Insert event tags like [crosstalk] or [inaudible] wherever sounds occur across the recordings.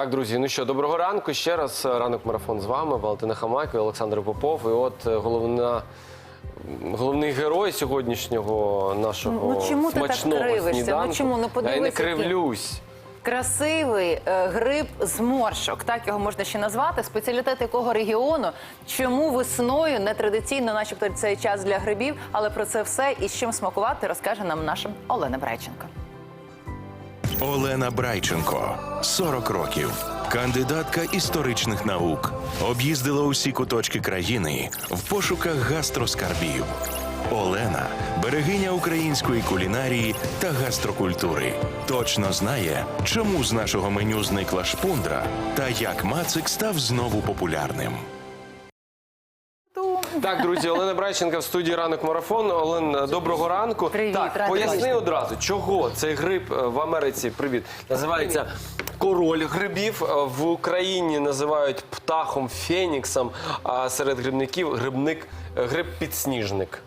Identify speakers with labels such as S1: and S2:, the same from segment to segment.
S1: Так, друзі, ну що, доброго ранку. Ще раз е, ранок марафон з вами, Валентина Хамайко і Олександр Попов. І от е, головна. Головний герой сьогоднішнього нашого
S2: Ну, чому ти так
S1: смачного
S2: кривишся? Ну, чому? Ну,
S1: Я не кривлюсь.
S2: Красивий е, гриб зморшок, так його можна ще назвати. Спеціалітет якого регіону? Чому весною нетрадиційно, начебто, цей час для грибів, але про це все і з чим смакувати розкаже нам наша Олена Брайченко.
S3: Олена Брайченко 40 років, кандидатка історичних наук, об'їздила усі куточки країни в пошуках гастроскарбів. Олена берегиня української кулінарії та гастрокультури. Точно знає, чому з нашого меню зникла шпундра та як мацик став знову популярним.
S1: Так, друзі, Олена Брайченка в студії ранок марафон. Олен, доброго ранку.
S2: Привіт,
S1: так,
S2: рада
S1: поясни
S2: бачити.
S1: одразу, чого цей гриб е, в Америці привіт називається. Король грибів Е, в Україні називають птахом феніксом, а серед грибників грибник е, гриб підсніжник.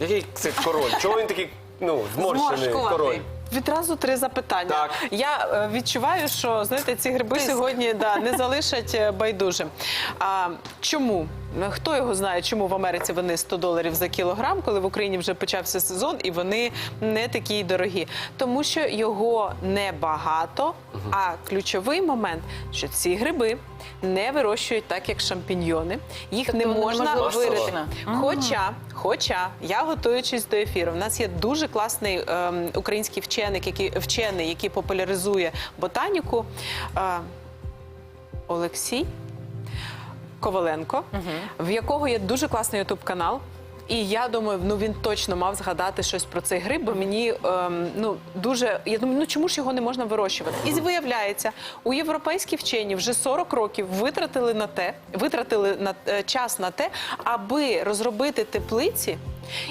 S1: Який це король? Чого він такий ну, зморщений
S4: Зморшкуватий.
S1: король?
S4: Відразу три запитання.
S1: Так.
S4: Я е, відчуваю, що знаєте, ці гриби сьогодні да, не залишать е, байдужим. А чому? Хто його знає, чому в Америці вони 100 доларів за кілограм, коли в Україні вже почався сезон і вони не такі дорогі? Тому що його небагато, а ключовий момент, що ці гриби не вирощують так, як шампіньйони. Їх не
S2: Тобто
S4: можна вирити. Хоча, хоча я готуючись до ефіру, в нас є дуже класний ем, український вченик, який вчений, який популяризує ботаніку. Е, Олексій Коваленко, в якого є дуже класний ютуб канал. І я думаю, ну він точно мав згадати щось про цей гриб, бо мені ем, ну дуже я думаю, ну чому ж його не можна вирощувати? І виявляється, у європейські вчені вже 40 років витратили на те, витратили на е, час на те, аби розробити теплиці.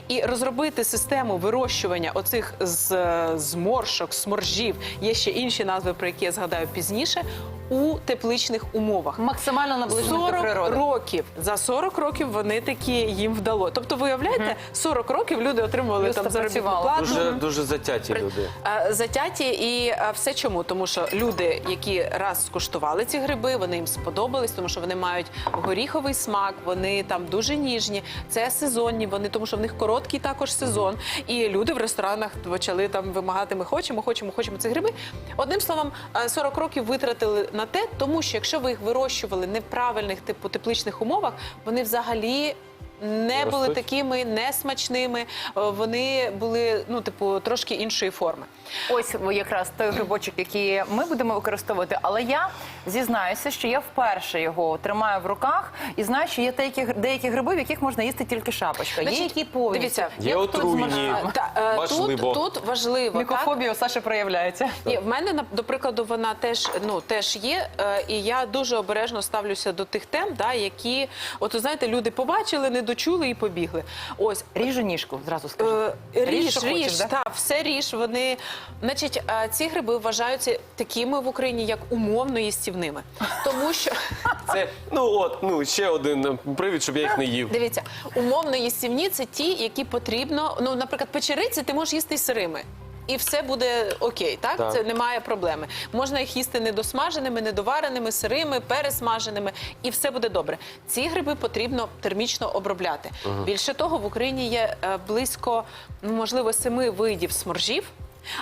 S4: І розробити систему вирощування оцих з, е, зморшок, сморжів, є ще інші назви, про які я згадаю пізніше, у тепличних умовах.
S2: Максимально наближено до
S4: 40 років. За 40 років вони такі їм вдало. Тобто, виявляєте, 40 років люди отримували там заробітну плату.
S1: Дуже, дуже затяті люди.
S4: Затяті і все чому? Тому що люди, які раз скуштували ці гриби, вони їм сподобались, тому що вони мають горіховий смак, вони там дуже ніжні. Це сезонні, вони тому що в них короткий також сезон. І люди в ресторанах почали там вимагати: ми хочемо, хочемо, хочемо ці гриби. Одним словом, е, 40 років витратили на те, тому що якщо ви їх вирощували не в правильних типу тепличних умовах, вони взагалі. Не були
S1: Ростуть?
S4: такими несмачними, е, вони були ну, типу, трошки іншої форми.
S2: Ось якраз той грибочок, який ми будемо використовувати. Але я зізнаюся, що я вперше його тримаю в руках і знаю, що є деякі, деякі гриби, в яких можна їсти тільки шапочка. Є які повністю.
S4: Дивіться,
S1: Є
S4: як хтось
S1: отруйні.
S4: Та, е,
S1: Важливо.
S4: Тут, тут важливо. так?
S2: Мікофобія у Саші проявляється.
S4: Ні, в мене на- до прикладу вона теж ну теж є, е, і я дуже обережно ставлюся до тих тем, да, які от знаєте, люди побачили, не дочули і побігли. Ось.
S2: Ріжу ніжку, зразу скажу.
S4: Е, Ріж,
S2: що
S4: ріж,
S2: да?
S4: так, все ріж. Вони, значить, е, ці гриби вважаються такими в Україні, як умовно їстівними. Тому що [laughs]
S1: Це ну от ну ще один е, привід, щоб я їх не їв.
S4: Дивіться, умовно їстівні це ті, які потрібно. Ну, наприклад, печериці ти можеш їсти й сирими. І все буде окей, так?
S1: Так.
S4: Це немає проблеми. Можна їх їсти недосмаженими, недовареними, сирими, пересмаженими, і все буде добре. Ці гриби потрібно термічно обробляти. Більше того, в Україні є е, близько, ну, можливо, семи видів сморжів,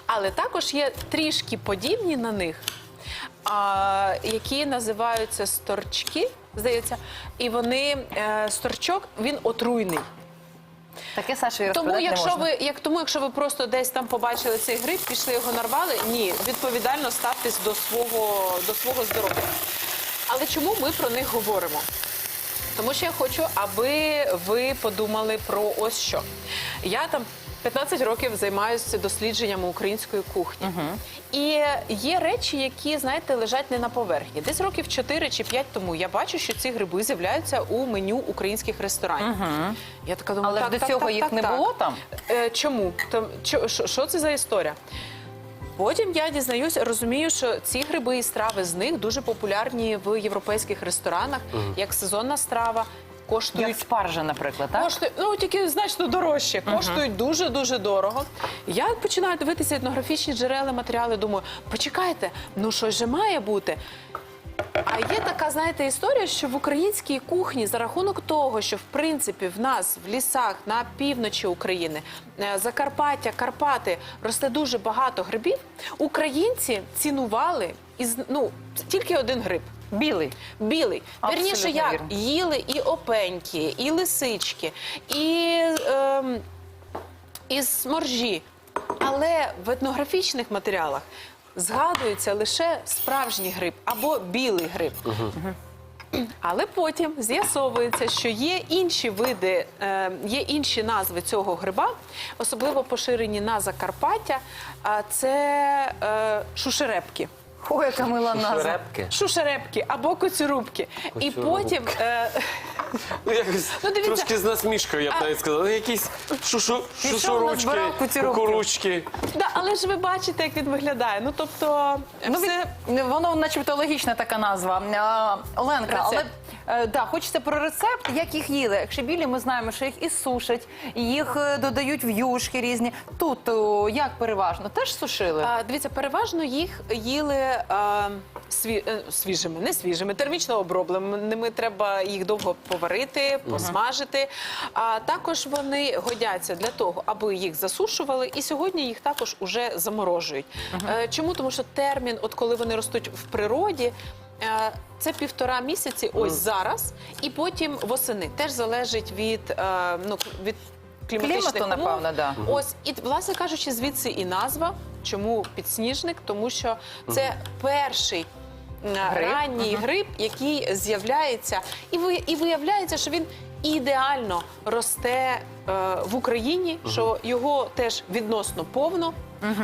S4: але також є трішки подібні на них, а, які називаються сторчки, здається, і вони е, сторчок він отруйний.
S2: Таке Саші
S4: Тому,
S2: розповідати не
S4: якщо
S2: можна.
S4: ви як тому, якщо ви просто десь там побачили цей гриб, пішли його нарвали, ні, відповідально ставтесь до свого до свого здоров'я. Але чому ми про них говоримо? Тому що я хочу, аби ви подумали про ось що. Я там 15 років займаюся дослідженнями української кухні. І є речі, які, знаєте, лежать не на поверхні. Десь років 4 чи 5 тому я бачу, що ці гриби з'являються у меню українських ресторанів. Я така думаю,
S2: Але
S4: так,
S2: до
S4: так,
S2: цього
S4: так,
S2: їх
S4: так,
S2: не
S4: так.
S2: було там?
S4: Е, чому? Там, чо- що, це за історія? Потім я дізнаюся, розумію, що ці гриби і страви з них дуже популярні в європейських ресторанах, як сезонна страва. Коштують
S2: Як спаржа, наприклад, так?
S4: Коштує, ну тільки значно дорожче, коштують дуже дуже дорого. Я починаю дивитися етнографічні джерела, матеріали. Думаю, почекайте, ну щось же має бути. А є така, знаєте, історія, що в українській кухні за рахунок того, що в принципі в нас в лісах на півночі України, е, Закарпаття, Карпати росте дуже багато грибів. Українці цінували із ну тільки один гриб.
S2: Білий.
S4: Білий.
S2: Абсолютно
S4: Вірніше, як
S2: вірно.
S4: їли і опеньки, і лисички, і, ем, і сморжі. Але в етнографічних матеріалах згадується лише справжній гриб або білий гриб. Але потім з'ясовується, що є інші види, е, є інші назви цього гриба, особливо поширені на Закарпаття. А це е, шушерепки.
S2: Ой, яка мила назва.
S1: Шушерепки.
S4: Шушерепки або коцюрубки. І
S1: Коцюрубки.
S4: потім е,
S1: Ну, якось
S4: Ну, дивіться.
S1: трошки з насмішкою, я б навіть сказав. Ну, Якісь шушу,
S2: назбирав куцюрубки.
S1: кукуручки.
S4: да, але ж ви бачите, як він виглядає. Ну тобто,
S2: Ну,
S4: все
S2: від- воно начебто логічна така назва. А, Оленка, але
S4: Рецепт.
S2: е, да, хочеться про рецепт, як їх їли. Якщо білі, ми знаємо, що їх і сушать, їх е, додають в юшки різні. Тут о, як переважно? Теж сушили?
S4: А, дивіться, переважно їх їли а, сві, е, свіжими, не свіжими, термічно обробленими. Треба їх довго поварити, посмажити. А також вони годяться для того, аби їх засушували. І сьогодні їх також уже заморожують. Е, Чому? Тому що термін, от коли вони ростуть в природі. е, Це півтора місяці, ось зараз, і потім восени. Теж залежить від, е, ну, від кліматичних
S2: Клімату,
S4: умов.
S2: напевно, да.
S4: Ось і власне кажучи, звідси і назва. Чому підсніжник? Тому що це перший.
S2: Гриб?
S4: Ранній гриб, який з'являється, і ви і виявляється, що він ідеально росте е, в Україні, що його теж відносно повно,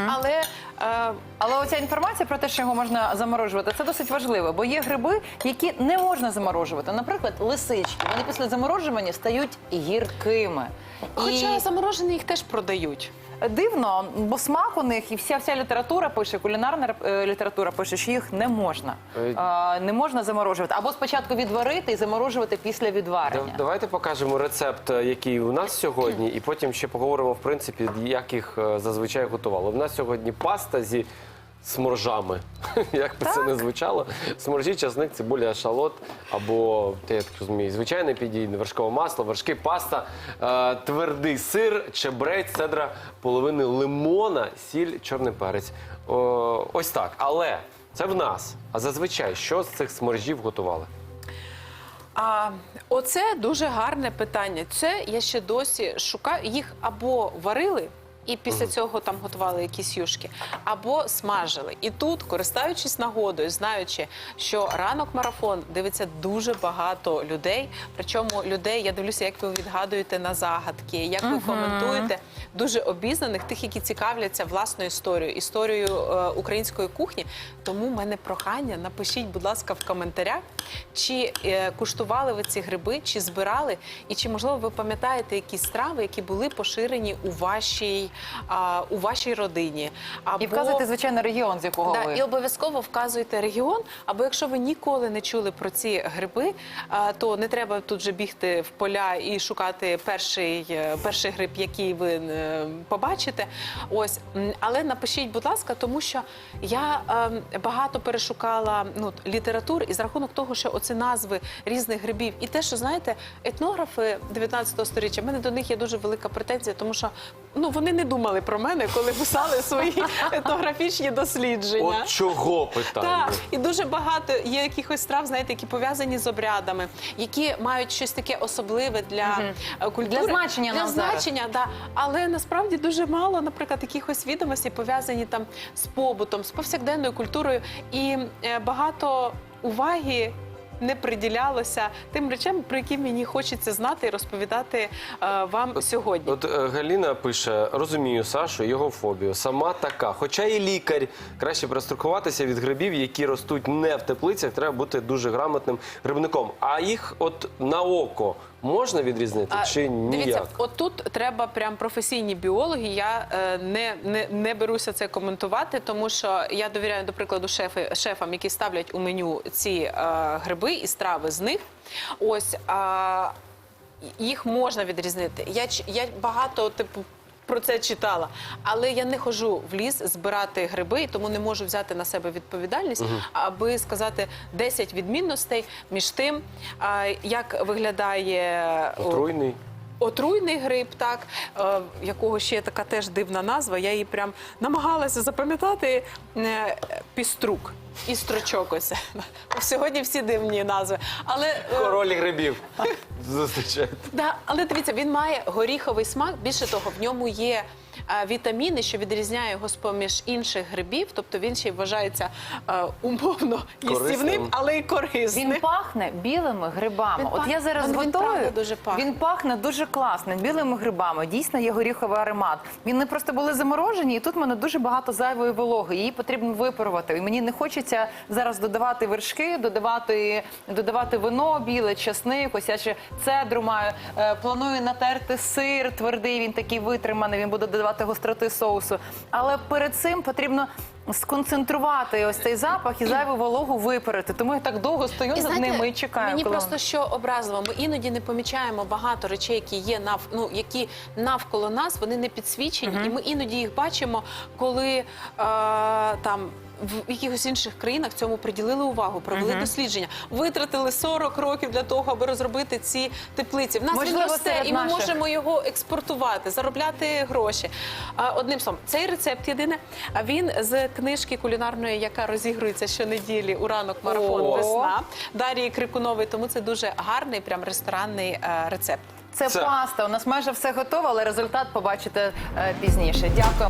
S4: але е,
S2: Але оця інформація про те, що його можна заморожувати, це досить важливо, бо є гриби, які не можна заморожувати. Наприклад, лисички. Вони після заморожування стають гіркими.
S4: хоча
S2: І
S4: заморожені їх теж продають.
S2: Дивно, бо смак у них і вся вся література пише, кулінарна е, література пише, що їх не можна.
S1: Е,
S2: не можна заморожувати. Або спочатку відварити і заморожувати після відварення.
S1: Давайте покажемо рецепт, е, який у нас сьогодні, і потім ще поговоримо, в принципі, як їх е, зазвичай готували. У нас сьогодні паста зі сморжами. [laughs] Як би це не звучало. Сморжі, часник, цибуля, шалот або, я так розумію, звичайне підійне, вершкове масло, вершки, паста, е, твердий сир, чебрець, цедра половини лимона, сіль, чорний перець. О, ось так. Але це в нас. А зазвичай, що з цих сморжів готували?
S4: А оце дуже гарне питання. Це я ще досі шукаю. Їх або варили. І після цього там готували якісь юшки, або смажили. І тут, користуючись нагодою, знаючи, що ранок марафон дивиться дуже багато людей. Причому людей, я дивлюся, як ви відгадуєте на загадки, як ви коментуєте, дуже обізнаних, тих, які цікавляться власною історією, історією е, української кухні. Тому в мене прохання, напишіть, будь ласка, в коментарях, чи е, куштували ви ці гриби, чи збирали, і чи можливо ви пам'ятаєте якісь страви, які були поширені у вашій, а, у вашій родині. Або...
S2: І вказуйте, звичайно, регіон, з якого
S4: Да,
S2: ви.
S4: і обов'язково вказуйте регіон. Або якщо ви ніколи не чули про ці гриби, а, то не треба тут же бігти в поля і шукати перший, е, перший гриб, який ви е, побачите. Ось, але напишіть, будь ласка, тому що я е, багато перешукала ну, літератур, і за рахунок того, що оці назви різних грибів, і те, що знаєте, етнографи 19 століття, в мене до них є дуже велика претензія, тому що ну вони не думали про мене, коли писали свої [laughs] етнографічні дослідження.
S1: От чого питання?
S4: Так, і дуже багато є якихось страв, знаєте, які пов'язані з обрядами, які мають щось таке особливе для е, культури.
S2: Для значення
S4: для
S2: нам зараз.
S4: значення, да. Але насправді дуже мало, наприклад, якихось відомостей пов'язані там з побутом, з повсякденною культурою, і е, багато уваги. Не приділялося тим речам, про які мені хочеться знати і розповідати е, вам сьогодні.
S1: От е, Галіна пише: розумію Сашу, його фобію. Сама така. Хоча і лікар, краще пристрахуватися від грибів, які ростуть не в теплицях, треба бути дуже грамотним грибником. А їх от на око можна відрізнити
S4: А,
S1: чи ніяк?
S4: Дивіться, от тут треба прям професійні біологи. Я е, не, не, не беруся це коментувати, тому що я довіряю, до прикладу, шефи, шефам, які ставлять у меню ці е, гриби і страви з них. Ось. А, їх можна відрізнити. Я я багато типу. Про це читала, але я не ходжу в ліс збирати гриби, і тому не можу взяти на себе відповідальність, аби сказати 10 відмінностей між тим, як виглядає
S1: Отруйний.
S4: Отруйний гриб, так е, якого ще є така теж дивна назва. Я її прям намагалася запам'ятати е, піструк і строчок. Ось сьогодні всі дивні назви. Але е,
S1: Король грибів. зустрічають.
S4: Да, але дивіться, він має горіховий смак. Більше того, в ньому є вітаміни, що відрізняє його з поміж інших грибів. Тобто він ще й вважається е, умовно їстівним, але й корисним.
S2: Він пахне білими грибами.
S4: Він
S2: От
S4: пах-
S2: я зараз
S4: він
S2: готую.
S4: дуже пахне.
S2: Він пахне дуже класно, білими грибами. Дійсно є горіховий аромат. Він не просто були заморожені, і тут в мене дуже багато зайвої вологи. Її потрібно випарувати. І мені не хочеться зараз додавати вершки, додавати, додавати вино біле, часник. Ось я ще цедру маю. Е, Планую натерти сир твердий. Він такий витриманий. Він буде додавати гостроти соусу. Але перед цим потрібно. Сконцентрувати ось цей запах і зайву вологу випарити. Тому я так довго стою
S4: І
S2: над
S4: знаєте,
S2: ними і чекаю.
S4: Мені
S2: коли
S4: просто що образливо. Ми іноді не помічаємо багато речей, які є нав, ну, які навколо нас, вони не підсвічені, і ми іноді їх бачимо, коли е, там. В якихось інших країнах цьому приділили увагу, провели дослідження, витратили 40 років для того, аби розробити ці теплиці. В нас
S2: Можливо,
S4: він росте,
S2: серед
S4: і ми
S2: наших.
S4: можемо його експортувати, заробляти гроші. А, Одним словом, цей рецепт єдине. А він з книжки кулінарної, яка розігрується щонеділі у ранок марафон
S2: О.
S4: весна Дарії Крикунової. Тому це дуже гарний, прям ресторанний е, рецепт.
S2: Це,
S1: Це-
S2: паста. У нас майже все готово, але результат побачите е, пізніше. Дякую.